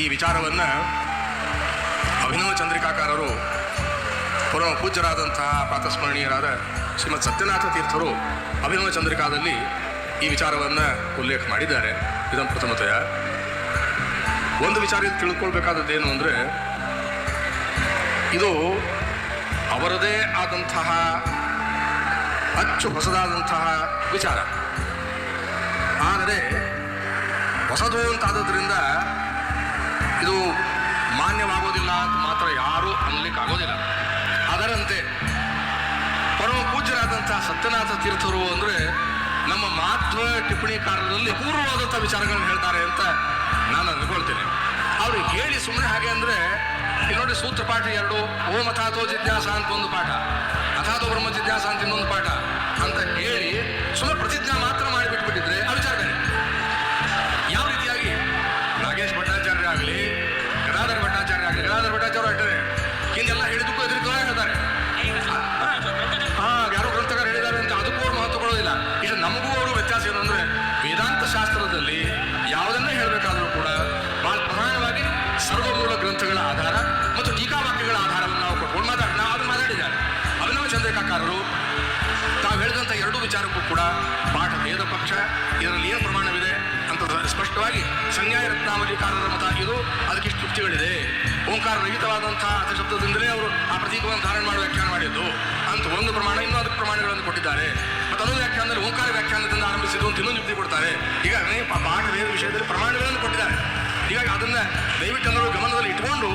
ಈ ವಿಚಾರವನ್ನು ಅಭಿನವ ಚಂದ್ರಿಕಾಕಾರರು ಪರಮ ಪೂಜ್ಯರಾದಂತಹ ಪ್ರಾತಸ್ಮರಣೀಯರಾದ ಶ್ರೀಮದ್ ಸತ್ಯನಾಥ ತೀರ್ಥರು ಅಭಿನವ ಚಂದ್ರಿಕಾದಲ್ಲಿ ಈ ವಿಚಾರವನ್ನು ಉಲ್ಲೇಖ ಮಾಡಿದ್ದಾರೆ. ಇದನ್ನು ಪ್ರಥಮತೆಯ ಒಂದು ವಿಚಾರ ತಿಳ್ಕೊಳ್ಬೇಕಾದದ್ದೇನು ಅಂದರೆ, ಇದು ಅವರದೇ ಆದಂತಹ ಅಚ್ಚು ಹೊಸದಾದಂತಹ ವಿಚಾರ. ಆದರೆ ಹೊಸದು ಅಂತಾದದ್ರಿಂದ ಇದು ಮಾನ್ಯವಾಗೋದಿಲ್ಲ ಅಂತ ಮಾತ್ರ ಯಾರೂ ಅನ್ಲಿಕ್ಕೆ ಆಗೋದಿಲ್ಲ ಅದರಂತೆ ಪರಮ ಪೂಜ್ಯರಾದಂತಹ ಸತ್ಯನಾಥ ತೀರ್ಥರು ಅಂದರೆ ನಮ್ಮ ಮಾಧ್ವ ಟಿಪ್ಪಣಿಕಾರರಲ್ಲಿ ಪೂರ್ವವಾದಂಥ ವಿಚಾರಗಳನ್ನು ಹೇಳ್ತಾರೆ ಅಂತ ನಾನು ಅಂದ್ಕೊಳ್ತೇನೆ ಅವರು ಹೇಳಿ ಸುಮ್ಮನೆ ಹಾಗೆ ಅಂದರೆ ನೋಡಿ ಸೂತ್ರ ಪಾಠ ಎರಡು, ಓಂ ಅಥಾತೋ ಜಿಜ್ಞಾಸ ಅಂತ ಒಂದು ಪಾಠ, ಅಥಾತೋ ಬ್ರಹ್ಮ ಜಿಜ್ಞಾಸ ಅಂತ ಇನ್ನೊಂದು ಪಾಠ. ಚಂದ್ರಿಕಾಕಾರರು ತಾವು ಹೇಳಿದಂಥ ಎರಡೂ ವಿಚಾರಕ್ಕೂ ಕೂಡ ಪಾಠ ಭೇದ ಪಕ್ಷ. ಇದರಲ್ಲಿ ಏನು ಪ್ರಮಾಣವಿದೆ ಅಂತ ಸ್ಪಷ್ಟವಾಗಿ ಸಂನ್ಯಾಯ ರತ್ನಾವಲಿಕಾರರ ಮತ ಇದು. ಅದಕ್ಕಿಷ್ಟು ತೃಪ್ತಿಗಳಿದೆ. ಓಂಕಾರ ರಹಿತವಾದಂತಹ ಅರ್ಥಶಬ್ದದಿಂದಲೇ ಅವರು ಆ ಪ್ರತೀಕವನ್ನು ಧಾರಣ ಮಾಡಿ ವ್ಯಾಖ್ಯಾನ ಮಾಡಿದ್ದು. ಅಂತ ಒಂದು ಪ್ರಮಾಣ, ಇನ್ನೂ ಅದಕ್ಕೆ ಪ್ರಮಾಣಗಳನ್ನು ಕೊಟ್ಟಿದ್ದಾರೆ. ಮತ್ತು ಅದೊಂದು ವ್ಯಾಖ್ಯಾನದಲ್ಲಿ ಓಂಕಾರ ವ್ಯಾಖ್ಯಾನದಿಂದ ಆರಂಭಿಸಿದ್ದು ಅಂತ ಇನ್ನೊಂದು ಯುಕ್ತಿ ಕೊಡ್ತಾರೆ. ಈಗ ಪಾಠ ಭೇದ ವಿಷಯದಲ್ಲಿ ಪ್ರಮಾಣಗಳನ್ನು ಕೊಟ್ಟಿದ್ದಾರೆ. ಹೀಗಾಗಿ ಅದನ್ನು ದಯವಿಟ್ಟು ಎಲ್ಲರೂ ಗಮನದಲ್ಲಿ ಇಟ್ಕೊಂಡು